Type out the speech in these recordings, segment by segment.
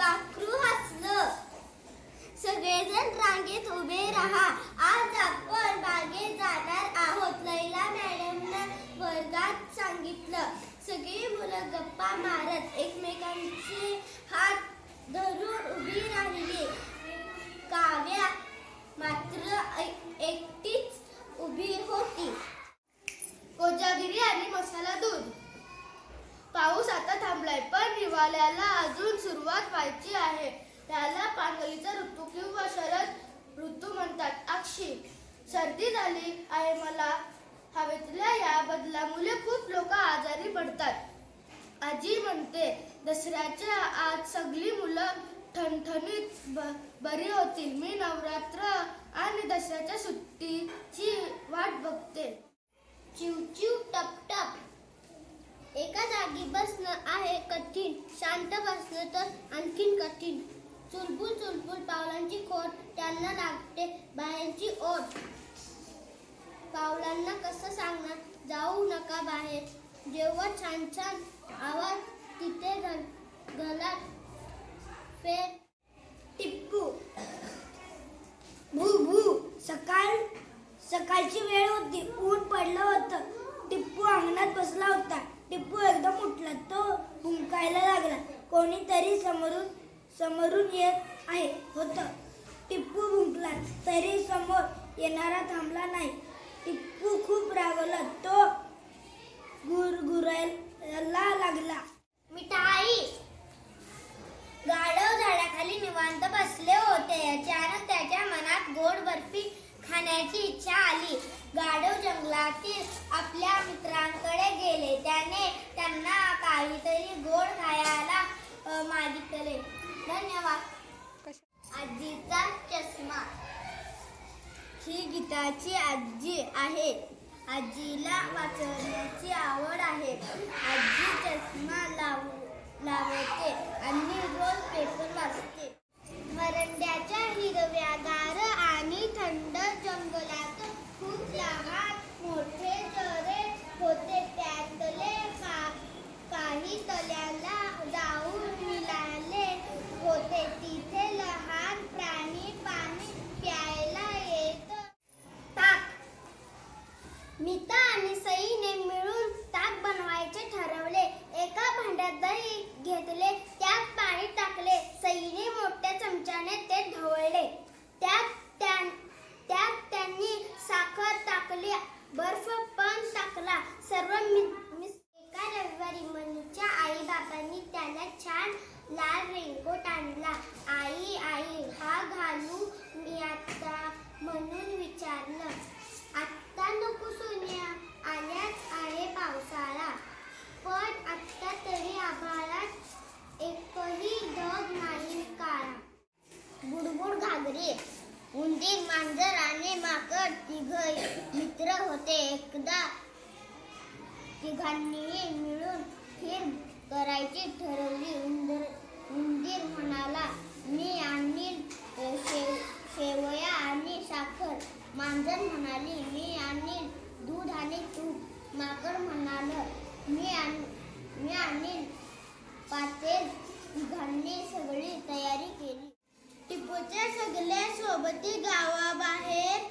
पाखरू हसलं. सगळेजण रांगेत उभे राहा. आज आपण बागेत जाणार आहोत. लैला मॅडमनं वर्गात सांगितलं. सगळी मुलं गप्पा मारत एकमेकांचे हात धरून उभी राहिली. काव्या मात्र एकटीच उभी होती. कोजागिरी आणि मसाला दूध. पाऊस आता थांबलाय पण हिवाळ्याला अजून सुरुवात व्हायची आहे. त्याला पांगलीचा ऋतू किंवा शरद ऋतू म्हणतात. अक्षी सर्दी झाली आहे मला. हवेतल्या या बदलामुळे खूप लोक आजारी पडतात. आजी म्हणते दसऱ्याच्या आज सगळी मुलं ठणठणीत बरी होतील मी नवरात्र आणि दसऱ्याच्या सुट्टीची वाट बघते. चिवचिव टपटप एका जागी बसणं आहे कठीण शांत बसणं तर आणखीन कठीण. चुलबुल चुलबुल पावलांची खोट त्यांना लागते बाहेरची ओढ. पावलांना कसं सांगणार? जाऊ नका बाहेर. जेव्हा छान छान आवाज तिथे घल- घरात फेर टिप्पू भू भू सकाळ सकाळची वेळ होती ऊन पडलं होतं टिप्पू अंगणात बसला होता टिप्पू एकदम उठला तो भुंकायला लागला. कोणीतरी समोरून समोरून येत आहे होतं. टिप्पू भुंकला तरी समोर येणारा थांबला नाही. टिप्पू खूप रागवला तो गुरगुरायला लागला. मिठाई! गाढव झाडाखाली निवांत बसले होते. अचानक त्याच्या मनात गोड बर्फी खाण्याची इच्छा आली. गाढव जंगलातील आपल्या मित्रांकडे गेले. त्याने त्यांना काहीतरी गोड खायला मागितले. धन्यवाद. आजीचा चष्मा. ही गीताची आजी आहे. आजीला वाचण्याची आवड आहे. आजी चष्मा लाव लावते आणि रोज पेपर वाचते. लाल रेनकोट आणला. आई आई हा घालू मी आता म्हणून विचारलं. आत्ता नको सोन्या आल्याच आहे पावसाळा. पण आत्ता तरी आभाळात एकही ढग नाही काळा. बुडबुड घागरे. उंदीर मांजर आणि माकड तिघ मित्र होते. एकदा तिघांनी मिळून खीर करायची ठरवली. उंदर उंदीर म्हणाला मी आणील शेव शेवया आणि साखर. मांजर म्हणाली मी आणील दूध आणि तूप. माकड म्हणालं मी आण मी आणील पातेल घालणे सगळी तयारी केली. टिपूचे सगळे सोबती गावाबाहेर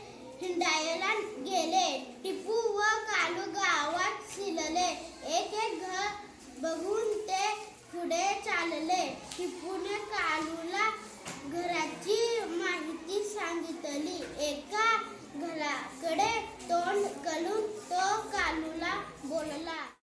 चालले टिपूने कालूला घराची माहिती सांगितली. एका घराकडे तोंड करून तो कालूला बोलला.